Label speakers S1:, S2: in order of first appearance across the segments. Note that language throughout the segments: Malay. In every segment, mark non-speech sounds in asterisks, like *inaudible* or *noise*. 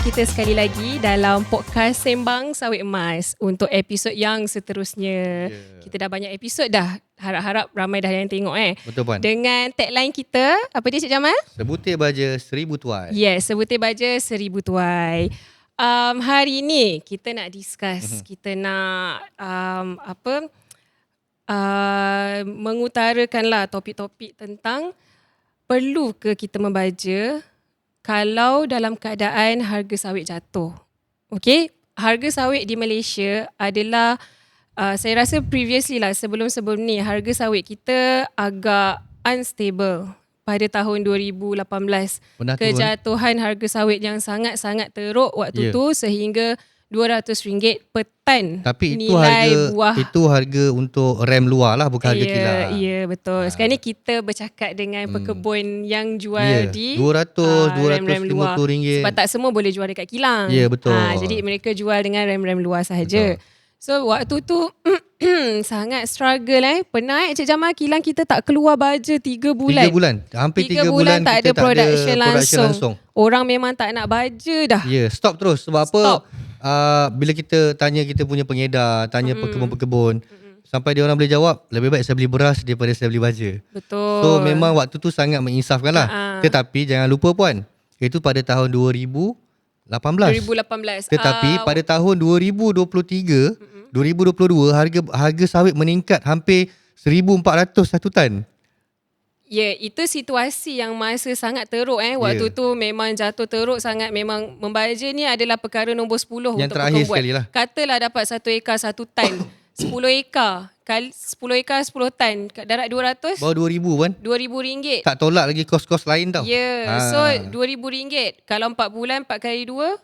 S1: Bersama kita sekali lagi Dalam podcast Sembang Sawit Emas Untuk episod yang seterusnya yeah. Kita dah banyak episod dah Harap-harap ramai dah yang tengok eh
S2: Betul Puan
S1: Dengan tagline kita Apa dia Cik Jamal?
S2: Sebutir baja seribu tuai
S1: Yes, sebutir baja seribu tuai um, Hari ni kita nak discuss mm-hmm. Kita nak um, Apa uh, Mengutarakanlah topik-topik tentang Perlu ke kita membaja kalau dalam keadaan harga sawit jatuh. Okay, harga sawit di Malaysia adalah uh, saya rasa previously lah sebelum-sebelum ni harga sawit kita agak unstable pada tahun 2018. Pernah Kejatuhan harga sawit yang sangat-sangat teruk waktu yeah. tu sehingga RM200 per tan
S2: Tapi itu harga buah. itu harga untuk rem luar lah bukan yeah, harga kilang.
S1: Ya, yeah, betul. Ha. Sekarang ni kita bercakap dengan hmm. pekebun yang jual yeah. di
S2: 200 uh, 250 ringgit.
S1: Sebab tak semua boleh jual dekat kilang.
S2: Ya, yeah, betul. Ha,
S1: jadi mereka jual dengan rem-rem luar sahaja. So waktu tu *clears throat* sangat struggle eh. Pernah eh Cik Jamal kilang kita tak keluar baja 3 bulan.
S2: 3 bulan. Hampir 3 bulan, bulan tak ada production,
S1: tak ada production langsung. langsung. Orang memang tak nak baja dah.
S2: Ya, yeah, stop terus sebab stop. apa? Uh, bila kita tanya kita punya pengedar, tanya mm-hmm. pekebun-pekebun, mm-hmm. sampai dia orang boleh jawab, lebih baik saya beli beras daripada saya beli baja.
S1: Betul.
S2: So memang waktu tu sangat menginsafkan lah. Uh-huh. Tetapi jangan lupa puan, itu pada tahun 2018.
S1: 2018.
S2: Tetapi uh, pada tahun 2023, mm-hmm. 2022 harga harga sawit meningkat hampir 1400 satu tan.
S1: Ya, yeah, itu situasi yang masa sangat teruk eh. Waktu yeah. tu memang jatuh teruk sangat. Memang membaja ni adalah perkara nombor 10
S2: yang
S1: untuk
S2: terakhir sekali lah.
S1: Katalah dapat satu ekar satu tan. *coughs* 10 ekar. Kali 10 ekar 10 tan. Darat 200.
S2: Bawa 2000 kan?
S1: 2000 ringgit.
S2: Tak tolak lagi kos-kos lain tau.
S1: Ya, yeah. ha. so 2000 ringgit. Kalau 4 bulan 4 kali 2.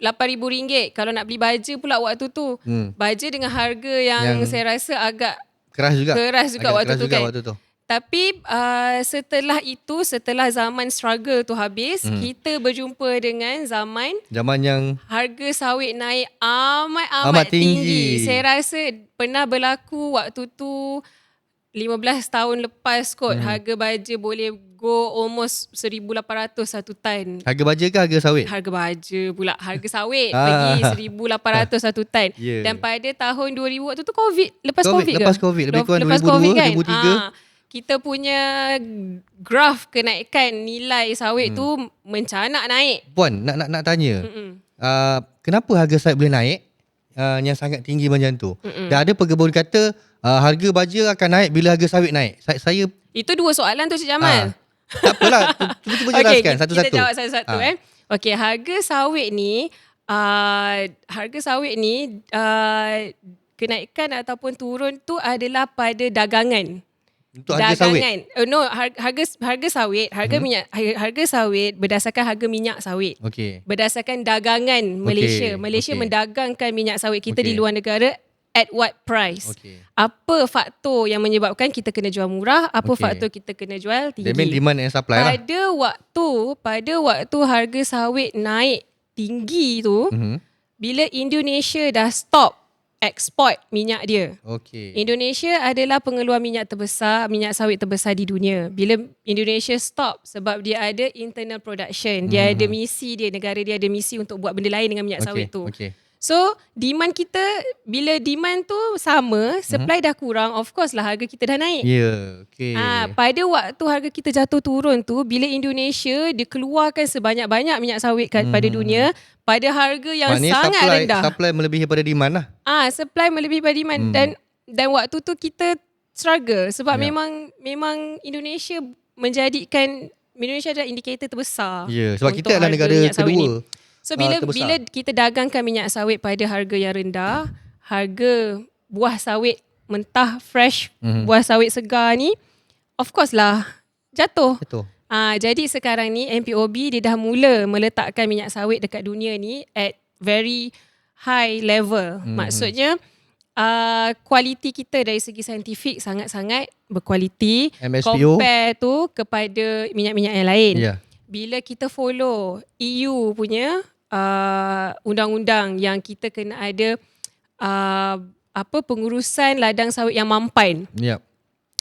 S1: RM8,000 kalau nak beli baja pula waktu tu. Hmm. Baja dengan harga yang, yang saya rasa agak
S2: keras juga.
S1: Keras juga
S2: agak
S1: waktu
S2: keras
S1: tu
S2: juga
S1: kan.
S2: Waktu tu.
S1: Tapi uh, setelah itu, setelah zaman struggle tu habis, hmm. kita berjumpa dengan zaman
S2: zaman yang
S1: harga sawit naik amat amat, amat tinggi. tinggi. Saya rasa pernah berlaku waktu tu 15 tahun lepas kot hmm. harga baja boleh go almost 1800 satu tan.
S2: Harga baja ke harga sawit?
S1: Harga baja pula. Harga sawit *laughs* pergi 1800 satu tan. *laughs* Yeah. Dan pada tahun 2000 waktu tu COVID, lepas COVID, COVID
S2: ke? Lepas COVID, lebih kurang 2002, COVID kan? 2003. Ha
S1: kita punya graf kenaikan nilai sawit hmm. tu mencanak naik.
S2: Puan, nak nak nak tanya. Uh, kenapa harga sawit boleh naik uh, yang sangat tinggi macam tu? Mm-mm. Dan ada pekebun kata uh, harga baja akan naik bila harga sawit naik. Saya, saya
S1: Itu dua soalan tu Cik Jamal. Uh,
S2: tak apalah, cuba-cuba *laughs* jelaskan okay, satu-satu.
S1: Kita jawab satu-satu uh. eh. Okey, harga sawit ni uh, harga sawit ni uh, kenaikan ataupun turun tu adalah pada dagangan.
S2: Untuk harga dagangan.
S1: sawit. Uh, no, harga harga sawit, harga hmm. minyak harga sawit berdasarkan harga minyak sawit.
S2: Okey.
S1: Berdasarkan dagangan Malaysia. Okay. Malaysia okay. mendagangkan minyak sawit kita okay. di luar negara at what price? Okay. Apa faktor yang menyebabkan kita kena jual murah? Apa okay. faktor kita kena jual tinggi?
S2: Demand demand and supply
S1: pada lah. Pada waktu, pada waktu harga sawit naik tinggi tu, mm-hmm. bila Indonesia dah stop ekspor minyak dia.
S2: Okay.
S1: Indonesia adalah pengeluar minyak terbesar, minyak sawit terbesar di dunia. Bila Indonesia stop sebab dia ada internal production, dia hmm. ada misi dia, negara dia ada misi untuk buat benda lain dengan minyak okay. sawit tu. Okay. So demand kita bila demand tu sama, supply uh-huh. dah kurang, of course lah harga kita dah naik.
S2: Ya, yeah, okay.
S1: Ah, pada waktu harga kita jatuh turun tu, bila Indonesia dikeluarkan sebanyak-banyak minyak sawit hmm. pada dunia, pada harga yang Maknanya sangat
S2: supply,
S1: rendah.
S2: Supply melebihi pada demand lah.
S1: Ah, supply melebihi pada demand hmm. dan dan waktu tu kita struggle sebab yeah. memang memang Indonesia menjadikan Indonesia adalah indikator terbesar.
S2: Ya, yeah, sebab kita adalah negara kedua. Ni.
S1: So bila uh, bila kita dagangkan minyak sawit pada harga yang rendah, harga buah sawit mentah fresh, mm-hmm. buah sawit segar ni of course lah jatuh. Ah uh, jadi sekarang ni MPOB dia dah mula meletakkan minyak sawit dekat dunia ni at very high level. Mm-hmm. Maksudnya uh, kualiti kita dari segi saintifik sangat-sangat berkualiti
S2: MSPO.
S1: compare tu kepada minyak-minyak yang lain.
S2: Yeah
S1: bila kita follow EU punya uh, undang-undang yang kita kena ada uh, apa pengurusan ladang sawit yang mampan.
S2: Yep.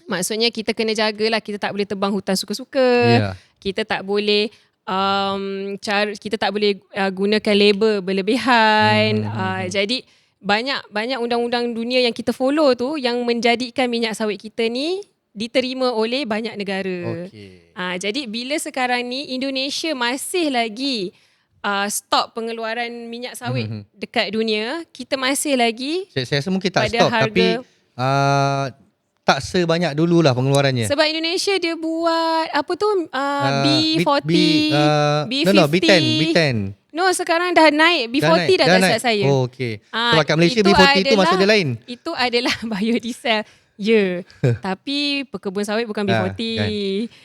S1: Maksudnya kita kena jagalah kita tak boleh tebang hutan suka-suka.
S2: Yeah.
S1: Kita tak boleh um, cara kita tak boleh uh, gunakan label berlebihan.
S2: Hmm,
S1: Uh, jadi banyak banyak undang-undang dunia yang kita follow tu yang menjadikan minyak sawit kita ni diterima oleh banyak negara.
S2: Okey.
S1: Uh, jadi bila sekarang ni Indonesia masih lagi uh, stop pengeluaran minyak sawit
S2: Mhm.
S1: dekat dunia, kita masih lagi
S2: Saya, saya rasa mungkin tak
S1: Pada
S2: stop
S1: harga-
S2: tapi uh, tak sebanyak dululah pengeluarannya.
S1: sebab Indonesia dia buat apa tu uh,
S2: Ah,
S1: B40,
S2: B, uh,
S1: B50.
S2: No, no, B10, B10.
S1: No, sekarang dah naik B40 dah, dah, tak silap saya.
S2: Oh, okey.
S1: Ah,
S2: Sebab kat Malaysia
S1: itu
S2: B40 tu
S1: adalah-
S2: maksud dia lain.
S1: Itu adalah *laughs* biodiesel. Ya, *laughs* tapi pekebun sawit bukan
S2: Ah,
S1: B40.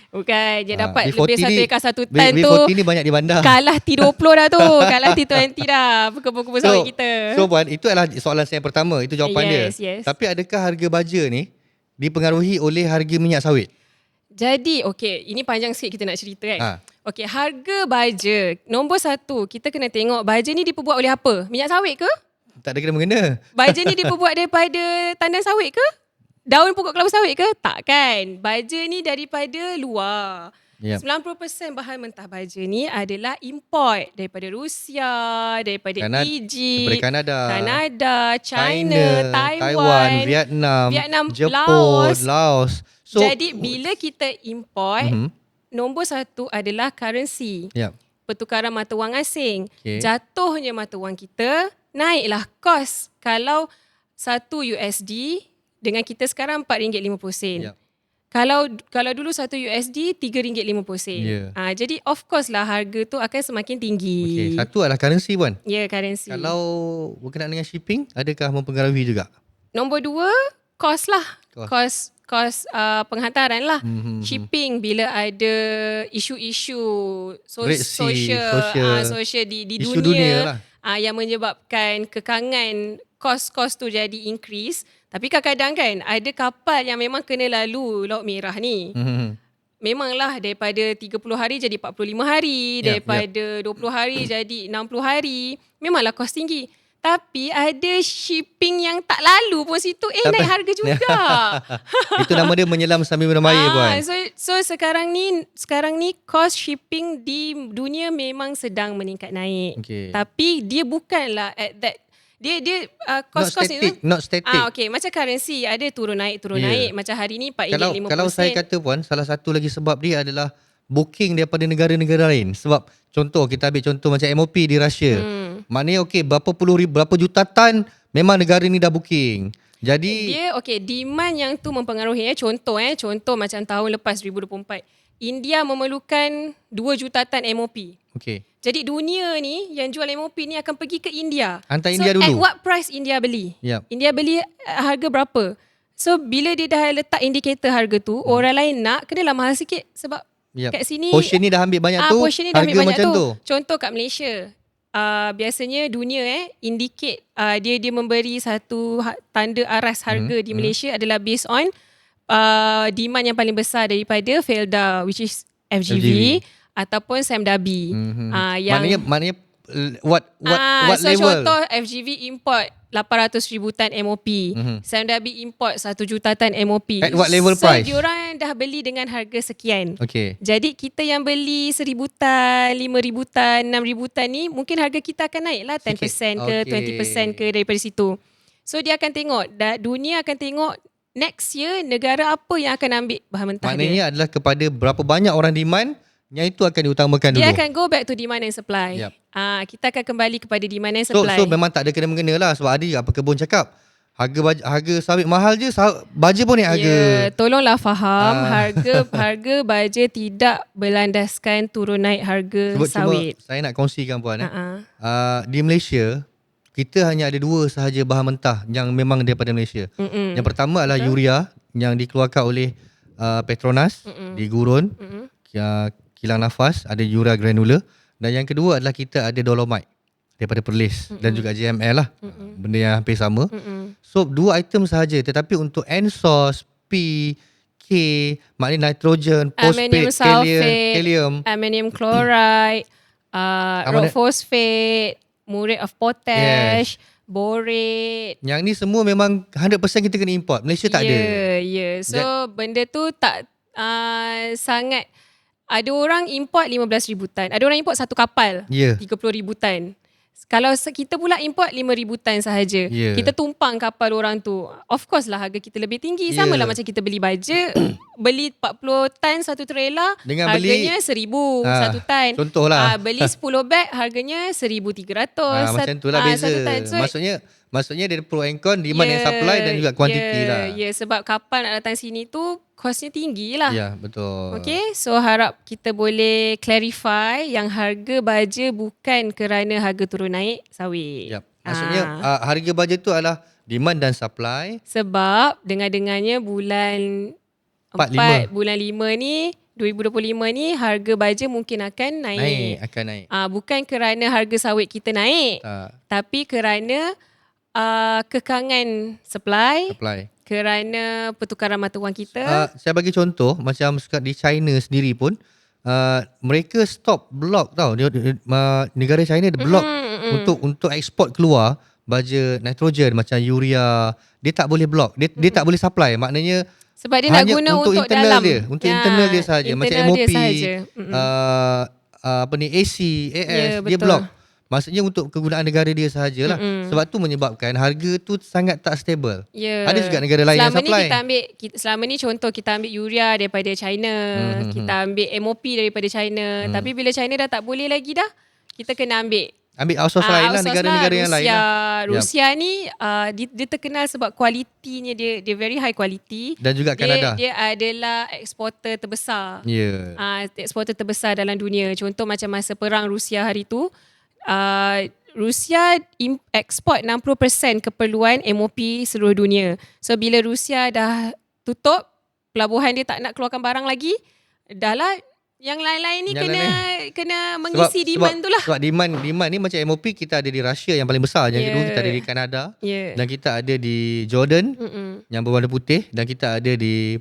S1: Bukan. Dia
S2: Ah,
S1: dapat
S2: B40
S1: lebih satu ekar satu
S2: B-
S1: tan tu.
S2: B40 ni banyak di bandar.
S1: Kalah *laughs* T20 dah tu. Kalah T20 dah. Pekebun-kebun sawit kita.
S2: So Puan, itu adalah soalan saya yang pertama. Itu jawapan
S1: Yes,
S2: dia.
S1: yes.
S2: Tapi adakah harga baja ni dipengaruhi oleh harga minyak sawit?
S1: Jadi, okey. Ini panjang sikit kita nak cerita kan.
S2: Ha.
S1: Okey, harga baja. Nombor satu, kita kena tengok baja ni diperbuat oleh apa? Minyak sawit ke?
S2: Tak ada kena-mengena.
S1: Baja ni *laughs* diperbuat daripada tandan sawit ke? Daun pokok kelapa sawit ke? Tak kan. Baja ni daripada luar.
S2: Yep.
S1: 90% bahan mentah baja ni adalah import daripada Rusia, daripada
S2: Kanada-
S1: Egypt,
S2: daripada Kanada,
S1: Kanada, China,
S2: China,
S1: Taiwan,
S2: Taiwan, Vietnam,
S1: Vietnam,
S2: Jepun,
S1: Laos.
S2: Laos. So,
S1: Jadi bila kita import,
S2: Mhm.
S1: nombor satu adalah currency.
S2: Yep.
S1: Pertukaran mata wang asing.
S2: Okey.
S1: Jatuhnya mata wang kita, naiklah kos. Kalau satu USD dengan kita sekarang RM4.50.
S2: Yep.
S1: Kalau kalau dulu satu USD RM3.50.
S2: Ya.
S1: Ah jadi of course lah harga tu akan semakin tinggi.
S2: Okay. Satu adalah currency Puan.
S1: Ya, currency.
S2: Kalau berkenaan dengan shipping, adakah mempengaruhi juga?
S1: Nombor dua, kos lah.
S2: Kos.
S1: Kos kos uh, penghantaran lah.
S2: Mhm.
S1: Shipping bila ada isu-isu so-
S2: Red Sea,
S1: social
S2: social.
S1: ah, social di di
S2: Isu
S1: dunia,
S2: dunia lah.
S1: ah, yang menyebabkan kekangan kos-kos tu jadi increase. Tapi kadang-kadang kan ada kapal yang memang kena lalu Laut Merah ni.
S2: Mhm.
S1: Memanglah daripada 30 hari jadi 45 hari,
S2: Yep,
S1: daripada 20 hari jadi 60 hari. Memanglah kos tinggi. Tapi ada shipping yang tak lalu pun situ. Eh
S2: Tak
S1: naik harga juga. *laughs*
S2: Itu nama dia menyelam sambil minum air Puan.
S1: Ah, so so sekarang ni sekarang ni cost shipping di dunia memang sedang meningkat naik.
S2: Okay.
S1: Tapi dia bukanlah at that dia dia uh,
S2: Not
S1: cost-cost
S2: static,
S1: itu
S2: not static.
S1: Ah okay macam currency ada turun naik turun
S2: Yeah.
S1: naik macam hari ni
S2: kalau
S1: RM4.50.
S2: kalau saya kata puan salah satu lagi sebab dia adalah booking daripada negara-negara lain sebab contoh kita ambil contoh macam MOP di Russia
S1: hmm.
S2: maknanya okey berapa puluh ribu berapa juta tan memang negara ni dah booking jadi
S1: dia okay demand yang tu mempengaruhi eh contoh eh contoh macam tahun lepas 2024 India memerlukan 2 juta tan MOP.
S2: okey
S1: Jadi dunia ni yang jual MOP ni akan pergi ke India.
S2: Hantar
S1: so
S2: India dulu.
S1: at what price India beli?
S2: Yap.
S1: India beli uh, harga berapa? So bila dia dah letak indikator harga tu, hmm. orang lain nak kenalah mahal sikit sebab
S2: Yap.
S1: kat sini
S2: portion ni dah ambil banyak
S1: ah,
S2: tu
S1: portion ni dah ambil banyak tu.
S2: tu,
S1: Contoh kat Malaysia. Uh, biasanya dunia eh indicate uh, dia dia memberi satu ha- tanda aras harga
S2: Hmm,
S1: di Malaysia adalah based on uh, demand yang paling besar daripada Felda which is FGV,
S2: FGV.
S1: Ataupun Samdabi.
S2: Mhm.
S1: Uh, yang
S2: maknanya maknanya uh, what what
S1: ah,
S2: what
S1: so
S2: level
S1: contoh FGV import 800 ribu tan MOP.
S2: Mhm.
S1: Samdabi import 1 juta tan MOP.
S2: At what level
S1: so,
S2: price?
S1: So diorang dah beli dengan harga sekian.
S2: okey
S1: Jadi kita yang beli seribu tan, lima ribu tan, enam ribu tan ni mungkin harga kita akan naik lah 10%
S2: Sikit.
S1: ke
S2: Okey.
S1: 20% ke daripada situ. So dia akan tengok, da- dunia akan tengok next year negara apa yang akan ambil bahan mentah dia.
S2: maknanya adalah kepada berapa banyak orang demand yang itu akan diutamakan dulu
S1: Dia akan go back to demand and supply.
S2: Yup.
S1: Ah, kita akan kembali kepada demand and
S2: So,
S1: supply.
S2: so memang tak ada kena-mengena lah sebab ada apa kebun cakap harga baja, harga sawit mahal je baja pun naik harga.
S1: Ya, tolonglah faham
S2: Ah.
S1: harga *laughs* harga baja tidak berlandaskan turun naik harga
S2: Sebab
S1: sawit.
S2: cuma saya nak kongsikan puan eh.
S1: Uh-uh.
S2: Uh, di Malaysia kita hanya ada dua sahaja bahan mentah yang memang daripada Malaysia.
S1: Mm-mm.
S2: Yang pertama adalah urea yang dikeluarkan oleh uh, Petronas
S1: Mm-mm.
S2: di Gurun,
S1: Mm-mm.
S2: uh, kilang nafas, ada urea granular dan yang kedua adalah kita ada dolomite daripada Perlis dan juga JML lah.
S1: Mm-mm.
S2: Benda yang hampir sama.
S1: Mm-mm.
S2: So dua item sahaja tetapi untuk N-SOS, P, K, maknanya nitrogen, phosphate, kalium, kalium.
S1: Ammonium chloride, uh, rock phosphate, muriate of potash, borate.
S2: Yang ni semua memang 100% kita kena import. Malaysia tak
S1: Ya,
S2: ada.
S1: ya. So benda tu tak uh, sangat ada orang import 15,000 tan. Ada orang import satu kapal
S2: Ya.
S1: 30,000 tan. Kalau kita pula import 5,000 tan sahaja.
S2: Ya.
S1: Kita tumpang kapal orang tu. Of course lah harga kita lebih tinggi.
S2: Ya.
S1: Sama lah macam kita beli baja. *coughs* beli 40 tan satu trailer.
S2: Dengan beli-
S1: harganya 1,000
S2: Ah,
S1: satu tan.
S2: contohlah.
S1: Ah, beli 10 bag harganya 1,300.
S2: Ah,
S1: Sat-
S2: macam tu lah
S1: ah,
S2: beza.
S1: satu tan. So,
S2: maksudnya maksudnya dia pro and con, demand and supply dan juga kuantiti
S1: yeah,
S2: lah.
S1: Ya, yeah, sebab kapal nak datang sini tu kosnya tinggi lah.
S2: Ya, betul.
S1: Okay, so harap kita boleh clarify yang harga baja bukan kerana harga turun naik sawit.
S2: Yap. Maksudnya
S1: Ah.
S2: uh, harga baja tu adalah demand dan supply.
S1: Sebab dengar-dengarnya bulan
S2: Empat,
S1: 4, bulan 5 ni, 2025 ni harga baja mungkin akan naik.
S2: Naik, akan naik.
S1: Ah, bukan kerana harga sawit kita naik,
S2: Tak,
S1: tapi kerana uh, kekangan supply,
S2: supply.
S1: kerana pertukaran mata wang kita.
S2: Uh, saya bagi contoh macam di China sendiri pun uh, mereka stop block tau. Dia, uh, negara China dia block
S1: Mm-mm.
S2: untuk untuk ekspor keluar baja nitrogen macam urea. Dia tak boleh block. Dia dia tak boleh supply. Maknanya
S1: Sebab dia nak
S2: hanya
S1: guna
S2: untuk,
S1: untuk,
S2: internal
S1: dalam.
S2: dia, untuk
S1: Ya,
S2: internal dia sahaja. Macam MOP,
S1: sahaja.
S2: Uh, uh, apa ni AC, AS,
S1: Ya,
S2: dia
S1: betul.
S2: block. Maksudnya untuk kegunaan negara dia sahajalah.
S1: Mm-mm.
S2: Sebab tu menyebabkan harga tu sangat tak stable.
S1: Ya.
S2: Ada juga negara lain yang
S1: selama
S2: supply.
S1: ni kita ambil kita, selama ni contoh kita ambil urea daripada China,
S2: Hmm,
S1: kita ambil MOP daripada China. Tapi bila China dah tak boleh lagi dah, kita kena ambil
S2: Ambil outsource
S1: ah,
S2: lain lah
S1: outsource
S2: negara-negara yang lain lah.
S1: Rusia ni uh, dia, dia terkenal sebab kualitinya dia dia very high quality.
S2: Dan juga
S1: dia,
S2: Kanada.
S1: Dia adalah eksporter terbesar.
S2: Ya.
S1: uh, eksporter terbesar dalam dunia. Contoh macam masa perang Rusia hari tu, uh, Rusia ekspor 60% keperluan MOP seluruh dunia. So bila Rusia dah tutup, pelabuhan dia tak nak keluarkan barang lagi, dah lah yang lain-lain ni
S2: Yang
S1: kena
S2: lain-lain.
S1: kena mengisi demand
S2: sebab,
S1: tu lah.
S2: Sebab demand demand ni macam MOP kita ada di Russia yang paling besar. Yang
S1: Ya.
S2: kedua kita ada di Kanada.
S1: Ya.
S2: Dan kita ada di Jordan
S1: Mm-mm.
S2: yang berwarna putih. Dan kita ada di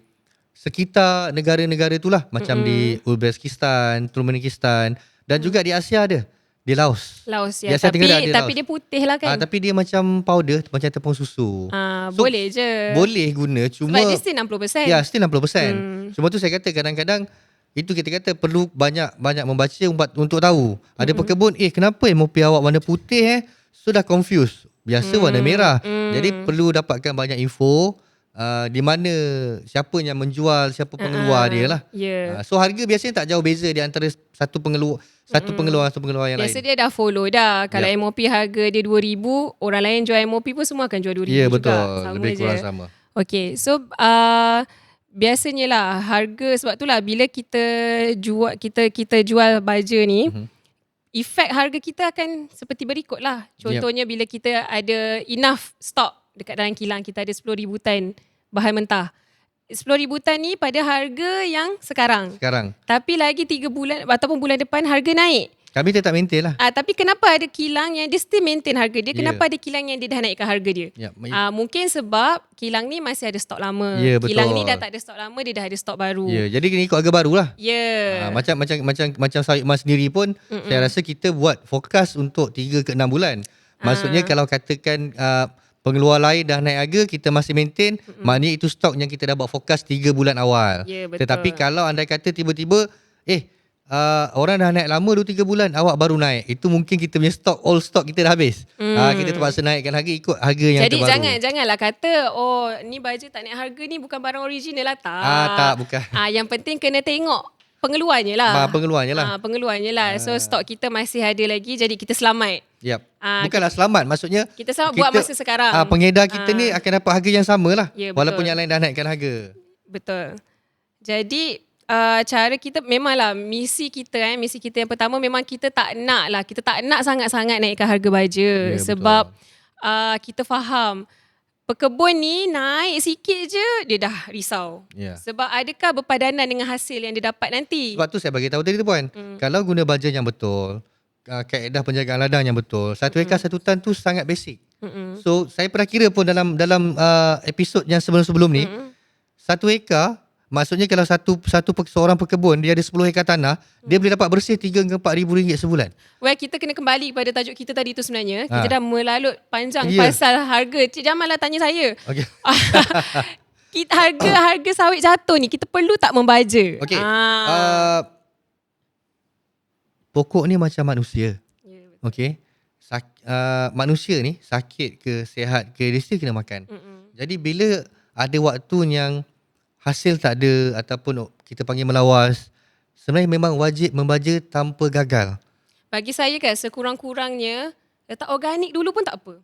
S2: sekitar negara-negara tu lah. Macam di Uzbekistan, Turkmenistan. Dan juga di Asia ada. Di Laos.
S1: Laos ya.
S2: Asia
S1: Tapi
S2: ada
S1: tapi
S2: Laos.
S1: dia putih lah
S2: Ah,
S1: kan.
S2: tapi dia macam powder, macam tepung susu.
S1: Ah,
S2: So,
S1: boleh je.
S2: Boleh guna cuma
S1: Sebab dia still 60%.
S2: Ya, still 60%.
S1: Hmm.
S2: Cuma tu saya kata kadang-kadang itu kita kata perlu banyak banyak membaca untuk, untuk tahu. Ada
S1: Hmm.
S2: pekebun, eh kenapa MOP awak warna putih eh? Sudah confused. Biasa warna
S1: Hmm.
S2: merah. Jadi perlu dapatkan banyak info uh, di mana siapa yang menjual, siapa pengeluar
S1: Ah,
S2: dia lah.
S1: Ya.
S2: Uh, so harga biasanya tak jauh beza di antara satu pengeluar satu pengeluar satu pengeluar yang
S1: Biasa
S2: lain.
S1: dia dah follow dah. Kalau
S2: Ya.
S1: MOP harga dia 2000, orang lain jual MOP pun semua akan jual 2000
S2: Ya
S1: juga.
S2: betul,
S1: Sama
S2: lebih
S1: je.
S2: kurang sama.
S1: Okay, so uh, biasanya lah harga sebab tu lah bila kita jual kita kita jual baja ni,
S2: Mhm.
S1: efek harga kita akan seperti berikut lah. Contohnya bila kita ada enough stock dekat dalam kilang kita ada 10,000 tan bahan mentah. 10,000 tan ni pada harga yang sekarang.
S2: Sekarang
S1: Tapi lagi 3 bulan ataupun bulan depan harga naik.
S2: kami tetap maintain lah.
S1: Ah tapi kenapa ada kilang yang dia still maintain harga dia?
S2: Ya.
S1: Kenapa ada kilang yang dia dah naikkan harga dia?
S2: Ya,
S1: Ah mungkin sebab kilang ni masih ada stok lama.
S2: Ya, betul.
S1: Kilang ni dah tak ada stok lama, dia dah ada stok baru.
S2: ya, jadi kena ikut harga baru lah.
S1: Ya.
S2: Ha, macam macam macam macam sawit emas sendiri pun Mm-mm. saya rasa kita buat forecast untuk 3 ke 6 bulan. Maksudnya
S1: Ah.
S2: kalau katakan uh, pengeluar lain dah naik harga kita masih maintain Mm-mm. maknanya itu stok yang kita dah buat forecast 3 bulan awal.
S1: Ya, betul.
S2: Tetapi kalau andai kata tiba-tiba eh uh, orang dah naik lama 2 3 bulan awak baru naik. Itu mungkin kita punya stok all stok kita dah habis. Mm. Uh, kita terpaksa naikkan harga ikut harga yang
S1: Jadi
S2: terbaru.
S1: jangan janganlah kata oh ni baju tak naik harga ni bukan barang original lah tak.
S2: Ah tak bukan.
S1: Ah yang penting kena tengok pengeluarnya lah.
S2: Ah, pengeluarnya lah.
S1: Ah pengeluarnya lah. So stok kita masih ada lagi jadi kita selamat.
S2: Yap.
S1: Ah,
S2: Bukanlah selamat maksudnya
S1: Kita selamat buat masa sekarang.
S2: Ah, pengedar kita ni akan dapat harga yang sama lah.
S1: Ya,
S2: walaupun
S1: betul.
S2: yang lain dah naikkan harga.
S1: Betul. Jadi uh, cara kita memanglah misi kita eh misi kita yang pertama memang kita tak nak lah kita tak nak sangat-sangat naikkan harga baja
S2: Ya,
S1: sebab uh, kita faham pekebun ni naik sikit je dia dah risau.
S2: Ya.
S1: Sebab adakah berpadanan dengan hasil yang dia dapat nanti?
S2: Sebab tu saya bagi tahu tadi tu puan.
S1: Hmm.
S2: Kalau guna baja yang betul, uh, kaedah penjagaan ladang yang betul, satu ekar
S1: Hmm.
S2: satu tan tu sangat basic.
S1: Mm-mm.
S2: So saya pernah kira pun dalam dalam uh, episod yang sebelum-sebelum ni,
S1: Mm-mm.
S2: satu ekar maksudnya kalau satu satu seorang pekebun dia ada 10 ekar tanah, dia boleh dapat bersih 3 hingga 4 ribu ringgit sebulan.
S1: Well, kita kena kembali kepada tajuk kita tadi tu sebenarnya. Kita
S2: Ha.
S1: dah melalut panjang
S2: Ya.
S1: pasal harga. Cik Jamal lah tanya saya.
S2: Okey. *laughs*
S1: kita harga harga sawit jatuh ni kita perlu tak membaja?
S2: Okey.
S1: Ah.
S2: Uh, pokok ni macam manusia.
S1: Ya, betul.
S2: Okey. Sak, uh, manusia ni sakit ke sihat ke dia still kena makan.
S1: Mm-mm.
S2: Jadi bila ada waktu yang hasil tak ada ataupun kita panggil melawas, sebenarnya memang wajib membaja tanpa gagal.
S1: Bagi saya kan sekurang-kurangnya letak organik dulu pun tak apa.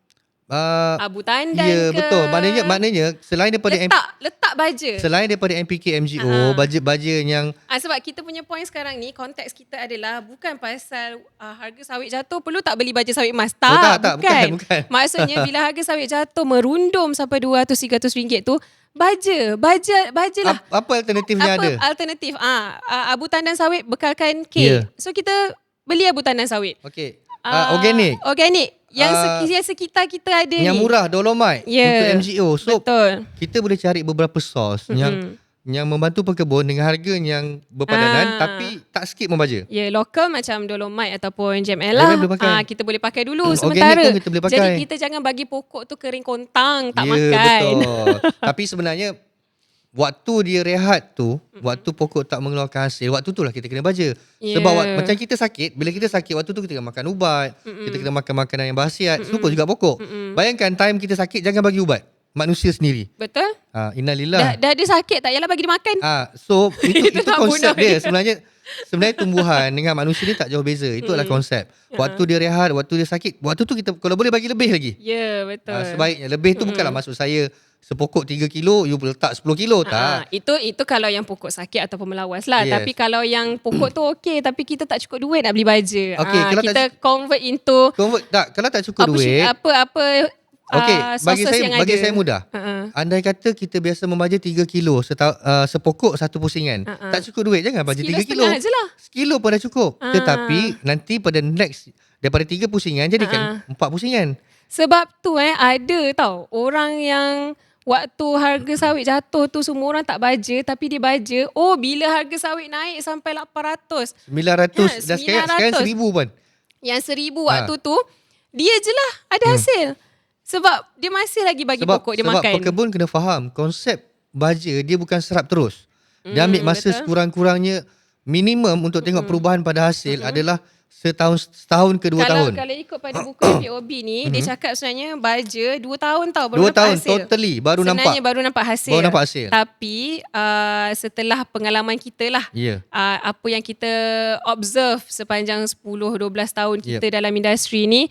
S2: Uh,
S1: Abu tandan
S2: ya
S1: ke.
S2: betul. Maknanya maknanya selain daripada M-
S1: letak letak baja.
S2: selain daripada MPK MGO,
S1: Ah.
S2: baja-baja yang
S1: Ah, sebab kita punya point sekarang ni konteks kita adalah bukan pasal uh, harga sawit jatuh perlu tak beli baja sawit emas. Tak,
S2: Oh, tak, tak, bukan, bukan. *laughs*
S1: Maksudnya bila harga sawit jatuh merundum sampai 200 300 ringgit tu baja, baja baja lah.
S2: ap, apa alternatifnya
S1: Apa
S2: ada?
S1: alternatif? Ah, uh, abu tandan sawit bekalkan
S2: Ya.
S1: kek. So kita beli abu tandan sawit.
S2: Okey. Uh, organik.
S1: Organik. Yang, seki, yang sekitar kita ada
S2: Yang
S1: ni.
S2: murah dolomite
S1: Ya.
S2: untuk MGO. So
S1: Betul.
S2: kita boleh cari beberapa sos yang yang membantu pekebun dengan harga yang berpadanan
S1: Ah.
S2: tapi tak skip membaja.
S1: Ya, lokal macam dolomite ataupun gem L lah. Ah, kita boleh pakai dulu
S2: Hmm,
S1: sementara.
S2: kita boleh pakai.
S1: Jadi kita jangan bagi pokok tu kering kontang, tak
S2: ya,
S1: makan.
S2: betul. *laughs* tapi sebenarnya waktu dia rehat tu, waktu pokok tak mengeluarkan hasil, waktu tu lah kita kena baja.
S1: Ya.
S2: Sebab wak- macam kita sakit, bila kita sakit waktu tu kita kena makan ubat, kita kena makan makanan yang berhasiat, serupa juga pokok. Bayangkan time kita sakit jangan bagi ubat. Manusia sendiri.
S1: Betul?
S2: Ha,
S1: Dah,
S2: innalillah.
S1: dah ada sakit tak payahlah bagi dia makan.
S2: Ah, so itu *laughs* itu
S1: Itu
S2: konsep dia.
S1: dia.
S2: Sebenarnya sebenarnya tumbuhan dengan manusia ni tak jauh beza. Itu adalah konsep. Waktu dia rehat, waktu dia sakit, waktu tu kita kalau boleh bagi lebih lagi.
S1: Ya, betul.
S2: Ah, sebaiknya lebih tu bukanlah maksud saya sepokok 3 kilo you letak 10 kilo
S1: Ah,
S2: tak.
S1: itu itu kalau yang pokok sakit ataupun melawas lah.
S2: Yes.
S1: Tapi kalau yang pokok tu okey tapi kita tak cukup duit nak beli baja.
S2: Okey,
S1: Ah,
S2: kalau tak
S1: kita convert into
S2: Convert tak kalau tak cukup
S1: apa
S2: duit.
S1: apa apa
S2: Okey,
S1: ah,
S2: bagi saya bagi
S1: ada.
S2: saya mudah.
S1: Uh-uh.
S2: Andai kata kita biasa membaja 3 kilo seta, uh, sepokok satu pusingan.
S1: Ha-ha.
S2: Tak cukup duit jangan baja 3
S1: Sekilo
S2: kilo.
S1: je lah.
S2: Sekilo pun dah cukup.
S1: Ah.
S2: Tetapi nanti pada next daripada 3 pusingan jadikan 4 pusingan.
S1: Sebab tu eh ada tau orang yang waktu harga sawit jatuh tu semua orang tak baja tapi dia baja oh bila harga sawit naik sampai 800
S2: 900
S1: Ya,
S2: dah sekarang sekarang
S1: 900.
S2: 1000 pun.
S1: yang 1000
S2: Ha.
S1: waktu tu dia je lah ada hasil sebab dia masih lagi bagi
S2: sebab
S1: pokok dia
S2: sebab
S1: makan
S2: pekebun kena faham konsep baja dia bukan serap terus. Dia ambil
S1: Hmm,
S2: masa
S1: betul.
S2: sekurang-kurangnya minimum untuk tengok perubahan pada hasil adalah setahun setahun ke dua
S1: kalau,
S2: tahun.
S1: Kalau ikut pada *coughs* buku POB ni dia cakap sebenarnya baja 2 tahun tau baru
S2: Dua
S1: nampak
S2: tahun
S1: hasil.
S2: totally baru
S1: sebenarnya
S2: nampak.
S1: baru nampak hasil.
S2: Baru nampak hasil.
S1: Tapi uh, setelah pengalaman kita lah
S2: Ya.
S1: uh, apa yang kita observe sepanjang 10 12 tahun kita dalam industri ni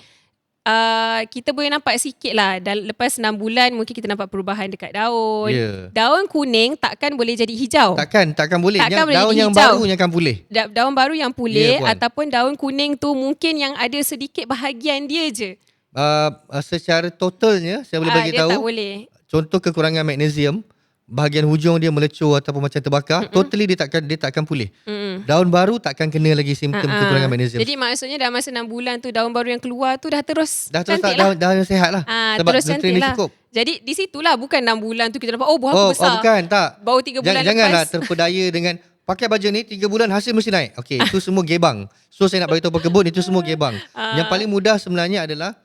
S1: uh, kita boleh nampak sikit lah Dal- lepas 6 bulan mungkin kita nampak perubahan dekat daun
S2: Ya.
S1: daun kuning takkan boleh jadi hijau
S2: Takkan takkan boleh.
S1: Takkan
S2: yang
S1: boleh
S2: daun yang
S1: hijau.
S2: baru yang akan pulih.
S1: Da- daun baru yang
S2: Ya,
S1: pulih
S2: puan.
S1: ataupun daun kuning tu mungkin yang ada sedikit bahagian dia je
S2: Uh, uh, secara totalnya saya boleh
S1: Ah,
S2: bagi
S1: dia tak
S2: tahu
S1: boleh
S2: contoh kekurangan magnesium bahagian hujung dia melecur ataupun macam terbakar Mm-mm. totally dia takkan dia takkan pulih.
S1: Mm-mm.
S2: Daun baru takkan kena lagi simptom
S1: ah.
S2: kekurangan magnesium.
S1: Jadi maksudnya dalam masa 6 bulan tu daun baru yang keluar tu dah terus
S2: dah terus tak
S1: lah.
S2: daun, daun yang sihat lah.
S1: Ah,
S2: Sebab
S1: terus
S2: nutrien dia
S1: lah.
S2: cukup.
S1: Jadi di situlah bukan 6 bulan tu kita nampak oh buah aku
S2: Oh,
S1: besar.
S2: oh bukan tak.
S1: Baru 3 bulan
S2: Jangan, janganlah
S1: lepas.
S2: terpedaya dengan pakai baju ni 3 bulan hasil mesti naik. Okey, itu semua gebang. So saya nak bagi tahu pekebun itu semua gebang. *laughs*
S1: Ah.
S2: Yang paling mudah sebenarnya adalah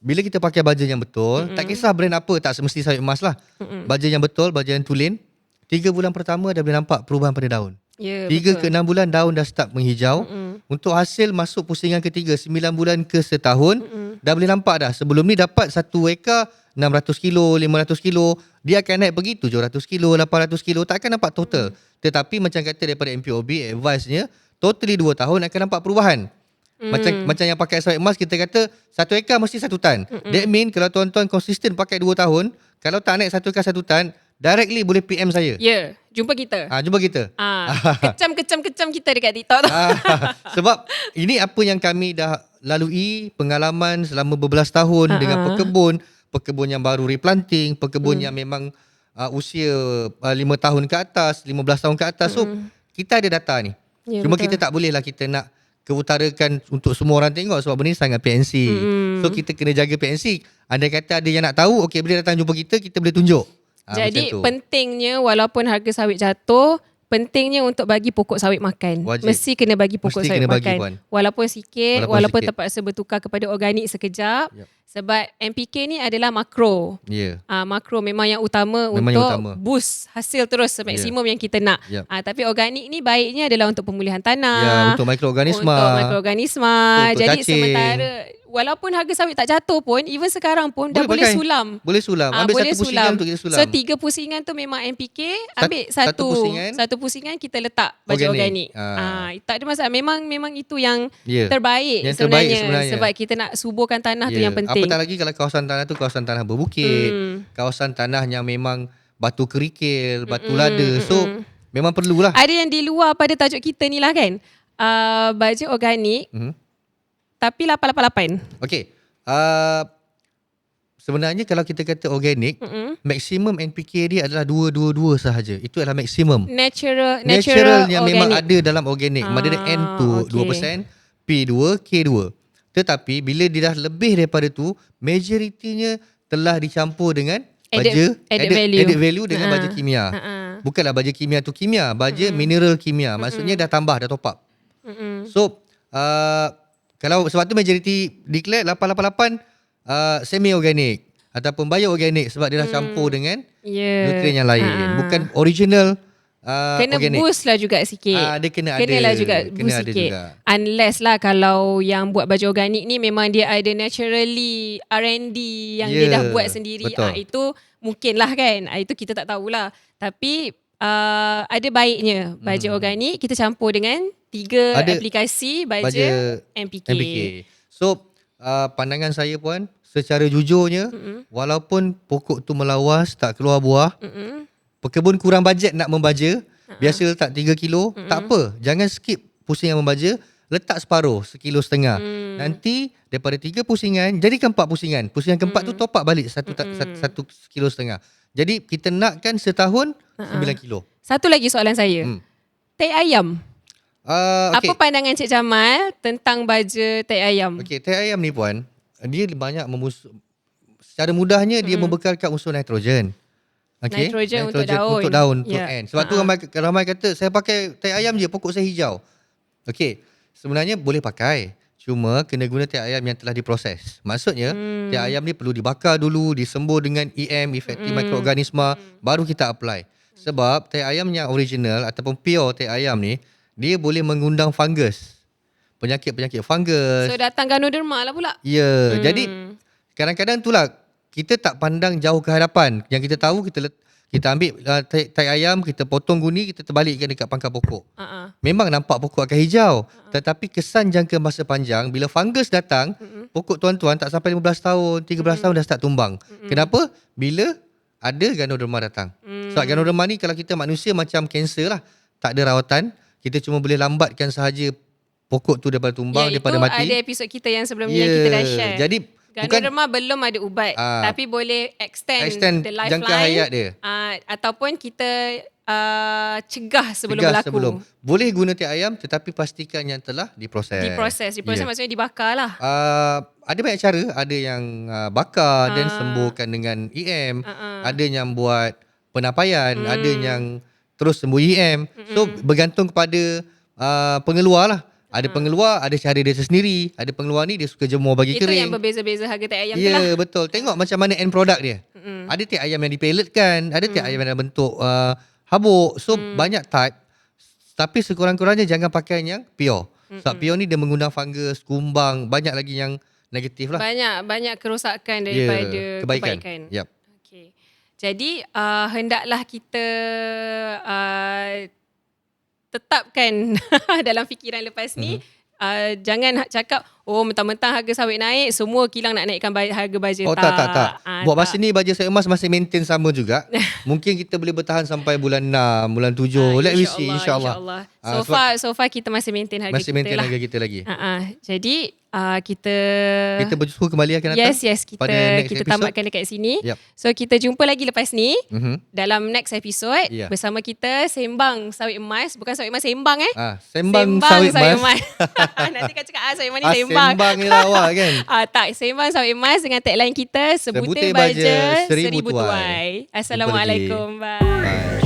S2: bila kita pakai baju yang betul, Mm-mm. tak kisah brand apa, tak semesti sawit emas lah. Mm-mm. Baju yang betul, baju yang tulen, 3 bulan pertama dah boleh nampak perubahan pada daun.
S1: Ya,
S2: 3
S1: betul.
S2: ke 6 bulan daun dah start menghijau.
S1: Mm-mm.
S2: Untuk hasil masuk pusingan ketiga 9 bulan ke setahun
S1: Mm-mm.
S2: dah boleh nampak dah. Sebelum ni dapat 1 ekar 600 kilo, 500 kilo, dia akan naik pergi 700 kilo, 800 kilo, tak akan nampak total. Tetapi macam kata daripada MPOB advice-nya totally 2 tahun akan nampak perubahan. Macam macam yang pakai sawit emas kita kata 1 ekar mesti 1 tan. That mean kalau tuan-tuan konsisten pakai 2 tahun, kalau tak naik 1 ekar 1 tan, directly boleh PM saya.
S1: Ya, jumpa kita.
S2: Ha, jumpa kita.
S1: Ah, *laughs* kecam-kecam-kecam kita dekat TikTok.
S2: Ah, *laughs* sebab ini apa yang kami dah lalui pengalaman selama berbelas tahun uh-huh. dengan pekebun, pekebun yang baru replanting, pekebun hmm. yang memang uh, usia uh, 5 tahun ke atas, 15 tahun ke atas. So kita ada data ni.
S1: Ya,
S2: Cuma
S1: betul.
S2: kita tak boleh lah kita nak keutarakan untuk semua orang tengok sebab benda ni sangat PNC.
S1: Hmm.
S2: So kita kena jaga PNC. Andai kata ada yang nak tahu, okey boleh datang jumpa kita, kita boleh tunjuk. Ah,
S1: Jadi pentingnya walaupun harga sawit jatuh, pentingnya untuk bagi pokok sawit makan.
S2: Wajib.
S1: Mesti kena bagi pokok
S2: Mesti
S1: sawit
S2: kena bagi,
S1: makan.
S2: Puan.
S1: Walaupun sikit,
S2: Walaupun
S1: walaupun,
S2: sikit.
S1: terpaksa bertukar kepada organik sekejap.
S2: Yep.
S1: Sebab NPK ni adalah makro.
S2: Ya.
S1: Ah makro memang yang utama
S2: Memang yang
S1: untuk
S2: utama.
S1: boost hasil terus maksimum yang kita nak.
S2: Yep.
S1: Ah tapi organik ni baiknya adalah untuk pemulihan tanah.
S2: Ya, untuk mikroorganisma.
S1: Untuk mikroorganisma.
S2: Untuk
S1: Jadi
S2: cacing.
S1: sementara walaupun harga sawit tak jatuh pun even sekarang pun dah
S2: Boleh
S1: boleh
S2: pakai.
S1: sulam.
S2: Boleh sulam.
S1: Ah,
S2: Ambil
S1: boleh
S2: satu pusingan untuk kita sulam.
S1: So tiga pusingan tu memang NPK, ambil
S2: satu
S1: satu
S2: pusingan.
S1: satu pusingan kita letak baju
S2: Organik.
S1: organik.
S2: Ah.
S1: Ah. tak ada masalah. Memang memang itu yang
S2: Ya.
S1: terbaik,
S2: Yang terbaik
S1: sebenarnya,
S2: sebenarnya.
S1: sebab kita nak suburkan tanah tu
S2: Ya.
S1: yang penting.
S2: Apatah lagi kalau kawasan tanah tu kawasan tanah berbukit,
S1: Hmm.
S2: kawasan tanah yang memang batu kerikil, batu lada. So memang perlulah.
S1: Ada yang di luar pada tajuk kita ni lah kan. Uh, baju organik
S2: Mhm.
S1: tapi 888.
S2: Okey. Uh, sebenarnya kalau kita kata organik,
S1: Mm-mm.
S2: maksimum NPK dia adalah 222 sahaja. Itu adalah maksimum.
S1: Natural, natural,
S2: Natural yang
S1: organic.
S2: memang ada dalam organik.
S1: Ah,
S2: Maknanya N tu
S1: okey.
S2: 2%, P2, K2. Tetapi bila dia dah lebih daripada tu, majoritinya telah dicampur dengan
S1: Added-
S2: baja
S1: added value.
S2: added value dengan
S1: Ha.
S2: baja kimia.
S1: Ha-ha.
S2: Bukanlah baja kimia tu kimia, baja mineral kimia. Maksudnya dah tambah, dah top up.
S1: Mm-mm.
S2: So, uh, kalau sebab tu majority declare 888 uh, semi organic ataupun bio organic sebab dia dah campur dengan
S1: Yeah.
S2: nutrien yang lain.
S1: Ha.
S2: Bukan original uh,
S1: Kena
S2: organic.
S1: boost lah juga sikit.
S2: Ah, dia kena ada.
S1: Kenalah juga
S2: Kena
S1: boost
S2: ada
S1: sikit.
S2: juga.
S1: Unless lah kalau yang buat baju organik ni memang dia ada naturally R&D yang dia
S2: Ya,
S1: dah buat sendiri. Ah, itu mungkin lah kan. Ah, itu kita tak tahulah. Tapi uh, ada baiknya baju organik kita campur dengan tiga
S2: Hmm. Ada
S1: aplikasi baja,
S2: baja
S1: MPK.
S2: MPK. So, uh, pandangan saya puan, secara jujurnya,
S1: Mm-mm.
S2: walaupun pokok tu melawas, tak keluar buah,
S1: Mm-mm.
S2: Pekebun kurang bajet nak membaja, biasa letak 3 kilo, tak apa. Jangan skip pusingan membaja, letak separuh, sekilo setengah.
S1: Mm.
S2: Nanti daripada tiga pusingan, jadikan empat pusingan. Pusingan keempat tu top up balik satu, ta-
S1: Mm.
S2: satu, satu kilo setengah. Jadi kita nakkan setahun sembilan kilo.
S1: Satu lagi soalan saya.
S2: Hmm.
S1: Teh ayam.
S2: Uh,
S1: Apa pandangan Cik Jamal tentang baja teh ayam?
S2: Okey, teh ayam ni puan, dia banyak memus secara mudahnya dia membekalkan unsur nitrogen. Okey.
S1: Nitrogen untuk daun.
S2: Untuk daun, untuk
S1: Ya.
S2: ant. Sebab tu
S1: Ha-ha.
S2: ramai ramai kata saya pakai teh ayam je pokok saya hijau. Okey. Sebenarnya boleh pakai. Cuma kena guna teh ayam yang telah diproses. Maksudnya
S1: Hmm.
S2: teh ayam ni perlu dibakar dulu, disembur dengan EM, efektif
S1: Hmm.
S2: mikroorganisma, baru kita apply. Sebab teh ayam yang original ataupun pure teh ayam ni dia boleh mengundang fungus. Penyakit-penyakit fungus.
S1: So datang ganoderma lah pula.
S2: Ya,
S1: Hmm.
S2: jadi kadang-kadang itulah kita tak pandang jauh ke hadapan. Yang kita tahu kita let, kita ambil uh, tai, tai ayam, kita potong guni, kita terbalikkan dekat pangkal pokok.
S1: Uh-uh.
S2: Memang nampak pokok akan hijau, tetapi kesan jangka masa panjang bila fungus datang, pokok tuan-tuan tak sampai 15 tahun, 13 tahun dah start tumbang. Kenapa? Bila ada ganoderma datang. Sebab ganoderma ni kalau kita manusia macam kanser lah, tak ada rawatan, kita cuma boleh lambatkan sahaja pokok tu daripada tumbang,
S1: ya,
S2: daripada
S1: itu
S2: mati.
S1: ada episod kita yang sebelum ni yang kita dah share.
S2: Jadi bukan
S1: Ganoderma belum ada ubat
S2: Ah.
S1: tapi boleh extend,
S2: extend
S1: the lifeline
S2: jangka hayat dia.
S1: uh, ataupun kita uh, cegah sebelum
S2: Cegah
S1: berlaku.
S2: sebelum. Boleh guna teh ayam tetapi pastikan yang telah diproses.
S1: Diproses, diproses
S2: Ya.
S1: maksudnya dibakar lah.
S2: Uh, ada banyak cara, ada yang uh, bakar dan
S1: Ah.
S2: sembuhkan dengan EM,
S1: Uh-uh.
S2: ada yang buat penapaian,
S1: Hmm.
S2: ada yang terus sembuh EM. So bergantung kepada uh, pengeluar lah. Ada pengeluar, ada cara dia sendiri. Ada pengeluar ni dia suka jemur bagi
S1: Itu
S2: kering.
S1: yang berbeza-beza harga teh ayam
S2: Ya
S1: tu lah.
S2: yeah, betul. Tengok macam mana end product dia.
S1: Mm-mm.
S2: Ada teh ayam yang dipelletkan, ada
S1: Mm.
S2: teh ayam yang dalam bentuk uh, habuk. So banyak type. Tapi sekurang-kurangnya jangan pakai yang pure. Sebab pure ni dia mengundang fungus, kumbang, banyak lagi yang negatif lah.
S1: Banyak banyak kerosakan
S2: Ya,
S1: daripada
S2: kebaikan.
S1: kebaikan.
S2: Yep.
S1: Okay. Jadi uh, hendaklah kita uh, tetapkan *laughs* dalam fikiran lepas ni
S2: Mhm.
S1: uh, jangan cakap oh mentang-mentang harga sawit naik semua kilang nak naikkan harga baja
S2: Oh tak tak tak.
S1: Ah,
S2: Buat
S1: tak.
S2: masa ni baja saya emas masih maintain sama juga. *laughs* Mungkin kita boleh bertahan sampai bulan 6, bulan 7.
S1: Ah,
S2: Let me see
S1: insyaAllah,
S2: insyaAllah. Ah,
S1: So far so far kita masih maintain harga
S2: Masih
S1: kita
S2: maintain
S1: lah.
S2: harga kita lagi.
S1: Ah, ah. Jadi uh, kita
S2: Kita berjumpa kembali akan datang.
S1: Yes yes kita
S2: pada next
S1: kita
S2: episode.
S1: tamatkan dekat sini.
S2: Yep.
S1: So kita jumpa lagi lepas ni
S2: Mhm.
S1: dalam next episode
S2: Ya.
S1: bersama kita sembang sawit emas bukan sawit emas sembang eh.
S2: Ah, sembang, sawit emas. *laughs*
S1: Nanti kau cakap ah sawit emas ni
S2: Ah,
S1: sembang.
S2: Sembang lah awak kan. *laughs*
S1: Ah tak sembang sawit emas dengan tagline kita sebutir,
S2: Sebutir
S1: baja,
S2: baja, seribu
S1: seribu
S2: tuai.
S1: tuai. Assalamualaikum. Bye.
S2: Bye.